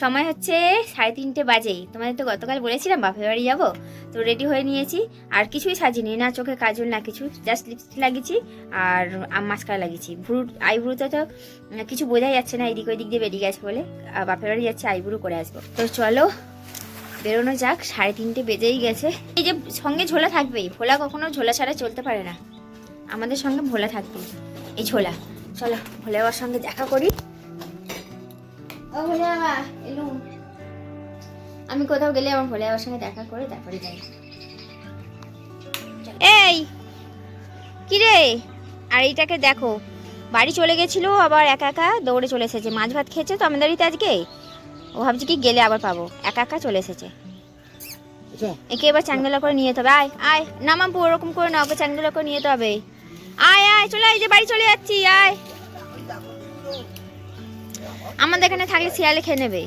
সময় হচ্ছে সাড়ে তিনটে বাজেই। তোমাদের তো গতকাল বলেছিলাম বাপের বাড়ি যাব, তো রেডি হয়ে নিয়েছি। আর কিছুই সাজিনি, না চোখে কাজল, না কিছু জাস্ট লিপস্টিক লাগিয়েছি আর মাস্কারা লাগিয়েছি। ভ্রু আইব্রুতে তো কিছু বোঝাই যাচ্ছে না, এদিক ওইদিক দিয়ে বেরিয়ে গেছে বলে। বাপের বাড়ি যাচ্ছে আইব্রু করে আসব। তো চলো, বেরোনো যাক, সাড়ে তিনটে বেজেই গেছে। এই যে সঙ্গে ঝোলা থাকবেই, ভোলা কখনো ঝোলা ছাড়া চলতে পারে না। আমাদের সঙ্গে ভোলা থাকবেই, এই ঝোলা। চলো ভোলা সঙ্গে দেখা করি। ও ভোলে বাবা এলুম আমি কোথাও গেলে আমার ভোলে বাবার সঙ্গে দেখা করে তারপরে যাই। এই কি রে আর এইটাকে দেখো বাড়ি চলে গেছিল আবার একা একা দৌড়ে চলে এসেছে। মাছ ভাত খেয়েছে তো আমাদের আজকে? ও ভাবছি কি গেলে আবার পাবো। একা একা চলে এসেছে। একে এবার চাঙ্গলা করে নিয়ে যেতে হবে। আয় আয় নামাবো ওরকম করে না ওকে চাঙ্গলা করে নিয়ে যেতে হবে। আয় আয় চলে আয় এই যে বাড়ি চলে যাচ্ছি আয়। আমাদের এখানে থাকলে শিয়ালে খেয়ে নেবে।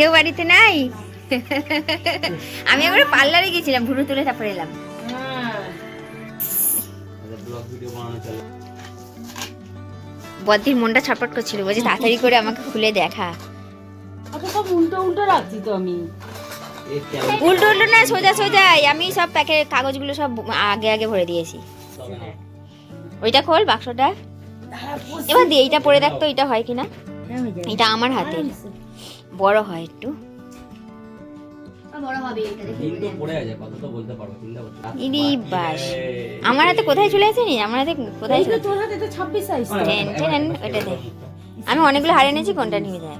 কেউ বাড়িতে নাই? আমি একবার পার্লারে গেছিলাম ভুরু তুলে তারপরে এলাম। বদ্দির মনটা ছটফট করছিল বলছে তাড়াতাড়ি করে আমাকে খুলে দেখা। আচ্ছা উল্টো উল্টো রাখছি তো আমি। এই উল্টো উল্টো না সোজা সোজাই আমি সব প্যাকেট কাগজগুলো সব আগে আগে ভরে দিয়েছি। ওইটা খোল বাক্সটা। এবার দিয়ে এইটা পরে দেখ তো এটা হয় কিনা? এটা আমার হাতে বড় হয় একটু বড় হবে এটা দেখে কিন্তু পড়ে আছে কত তো বলতে পারব চিন্তা করতে ইরি বাস আমার হাতে কোথায় চলে আসেনি আমার হাতে কোথায় আমি অনেকগুলো হারে নিয়েছি কোনটা নিয়ে যায়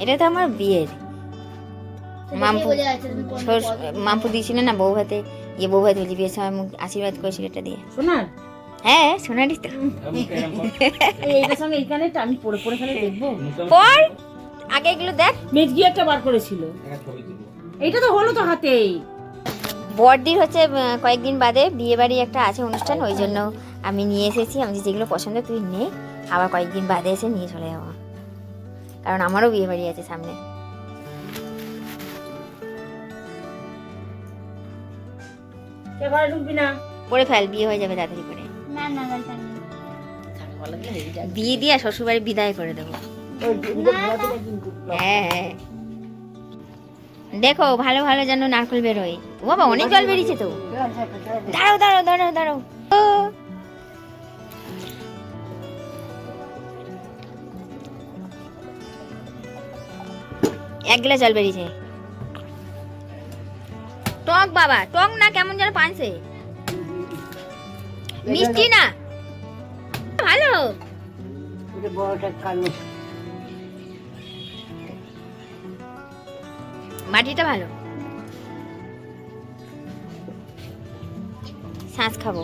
এটা তো আমার বিয়ের মাম্পু মাম্পু দিয়েছিল না বউ হাতে ইয়ে বউ হাতে বলছি বিয়ের সময় মুখ আশীর্বাদ করেছিল এটা দিয়ে শোনার হ্যাঁ সোনারি তো এইটার সঙ্গে এইখানে আমি পড়ে পড়ে খালি দেখব পর আগে এগুলো দেখ। মেজ একটা বার করেছিল। ছবি তুলবো এইটা তো হলো তো হাতেই। বড়দির হচ্ছে কয়েকদিন বাদে বিয়ে বাড়ি একটা আছে অনুষ্ঠান ওই জন্য আমি নিয়ে এসেছি। আমি যেগুলো পছন্দ তুই নে। আবার কয়েকদিন বাদে এসে নিয়ে চলে যাব। কারণ আমারও বিয়ে বাড়ি আছে সামনে। সে ঘরে ঢুকবি না। পরে ফেল বিয়ে হয়ে যাবে তাড়াতাড়ি করে। বিয়ে দিয়ে শ্বশুরবাড়ি বিদায় করে দেবো। হ্যাঁ হ্যাঁ। দেখো, ভালো ভালো যেন নারকেল বেরোয়। ও বাবা, অনেক জল বেরিয়েছে তো। দাঁড়াও দাঁড়াও দাঁড়াও দাঁড়াও। এক গ্লাস জল বেরিয়েছে। টক বাবা, টক না, কেমন যেন পানছে। মিষ্টি না। ভালো। মাটিটা ভালো। শ্বাস খাব।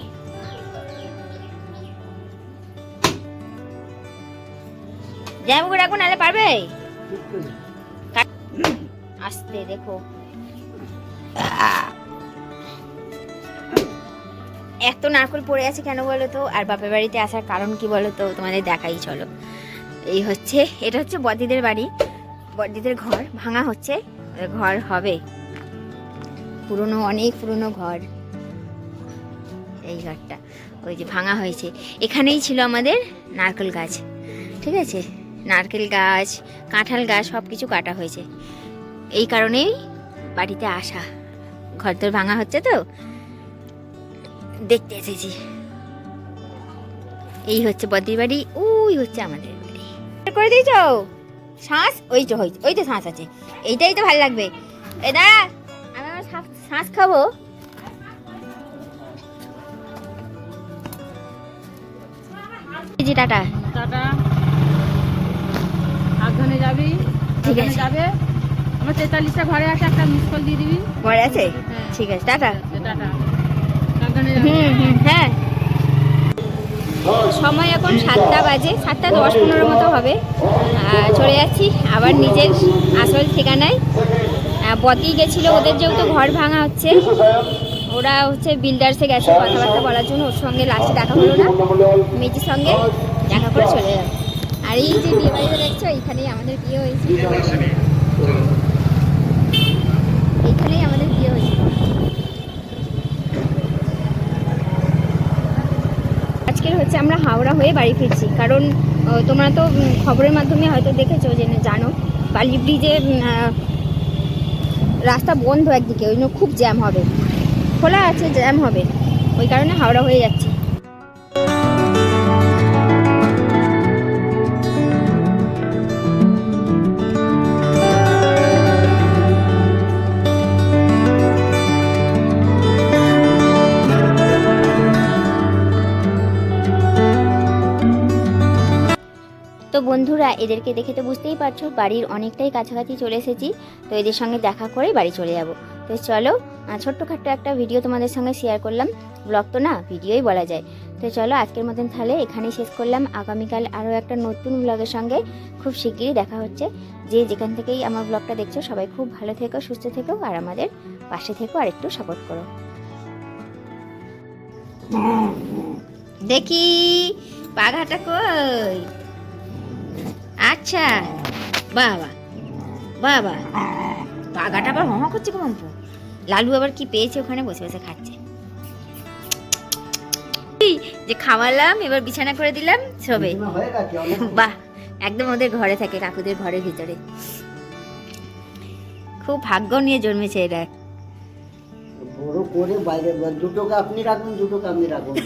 জামাইবাবু রাখব, নাহলে পারবে? আস্তে দেখো। এত নারকল পড়ে আছে কেন বলো তো? আর বাপের বাড়িতে আসার কারণ কি বলো তো? তোমাদের দেখাই, চলো। এই হচ্ছে, এটা হচ্ছে বদিদের বাড়ি। বদিদের ঘর, ভাঙা হচ্ছে। ঘর হবে। পুরনো, অনেক পুরনো ঘর। এই ঘরটা, ওই যে ভাঙা হয়েছে। এখানেই ছিল আমাদের নারকেল গাছ, ঠিক আছে? নারকেল গাছ, কাঁঠাল গাছ সব কিছু কাটা হয়েছে। এই কারণেই বাড়িতে আসা। ঘর তোর ভাঙা হচ্ছে তো। দেখতে এসেছি। এই হচ্ছে বদ্রির বাড়ি ওই হচ্ছে আমাদের বাড়ি। করে দিয়েছ? শ্বাস ওই তো ওই ওই তো শ্বাস আছে। এইটাই তো ভালো লাগবে। এ দাঁড়া আমি আমার শ্বাস- খাব। যে টাটা। টাটা। সাবধানে যাবি ঠিক আছে। যাবে। আমার তেতাল্লিশটা ঘরে আছে একটা মিস কল দিয়ে দিবি। ঘরে আছে? হ্যাঁ। ঠিক আছে টাটা। টাটা। সাবধানে যাবি। হুম হুম হ্যাঁ। সময় এখন সাতটা বাজে, সাতটা দশ পনেরো মতো হবে। চলে যাচ্ছি, আবার নিজের আসল ঠিকানায়। বতি গেছিল, ওদের যেহেতু ঘর ভাঙা হচ্ছে, ওরা হচ্ছে বিল্ডার্সে গেছে, কথাবার্তা বলার জন্য, ওর সঙ্গে লাস্টে দেখা হলো না। মেজির সঙ্গে দেখা করে চলে যাবে আর এই যে বিয়ে বাড়িটা দেখছ, এইখানেই আমাদের বিয়ে হয়েছে এইখানেই আমাদের বিয়ে হয়েছে আজকের হচ্ছে আমরা হাওড়া হয়ে বাড়ি ফিরছি। কারণ তোমরা তো খবরের মাধ্যমে হয়তো দেখেছ যে, জানো, বালি ব্রিজে রাস্তা বন্ধ একদিকে, ওই খুব জ্যাম হবে। খোলা আছে, জ্যাম হবে। ওই কারণে হাওড়া হয়ে যাচ্ছে। বন্ধুরা, এদেরকে দেখে তো বুঝতেই পারছ, বাড়ির অনেকটাই কাছাকাছি চলে এসেছি, তো এদের সঙ্গে দেখা করে বাড়ি চলে যাব। তো চলো ছোট্টখাট্ট একটা ভিডিও তোমাদের সঙ্গে শেয়ার করলাম। ব্লগ তো না, ভিডিওই বলা যায়। তো চলো, আজকের মতন তাহলে এখানেই শেষ করলাম। আগামীকাল আরও একটা নতুন ব্লগের সঙ্গে খুব শিগগিরই দেখা হচ্ছে। যে যেখান থেকেই আমার ব্লগটা দেখছ, সবাই খুব ভালো থেকো, সুস্থ থেকো, আর আমাদের পাশে থেকো, আর একটু সাপোর্ট করো। দেখি, পাঘাটা কই? আচ্ছা। বাবা বাবা। বাগাটা আবার হমা করছে কম্প লালু আবার কি পেয়েছে ওখানে? বসে বসে খাচ্ছে। যে খাওয়ালাম এবার বিছানা করে দিলাম সবে বাহ একদম ওদের ঘরে থাকে কাকুদের ঘরের ভিতরে। খুব ভাগ্য নিয়ে জন্মেছে এরা। বড় করে বাইরে দুটোকে আপনি রাখুন দুটোকে আপনি রাখুন।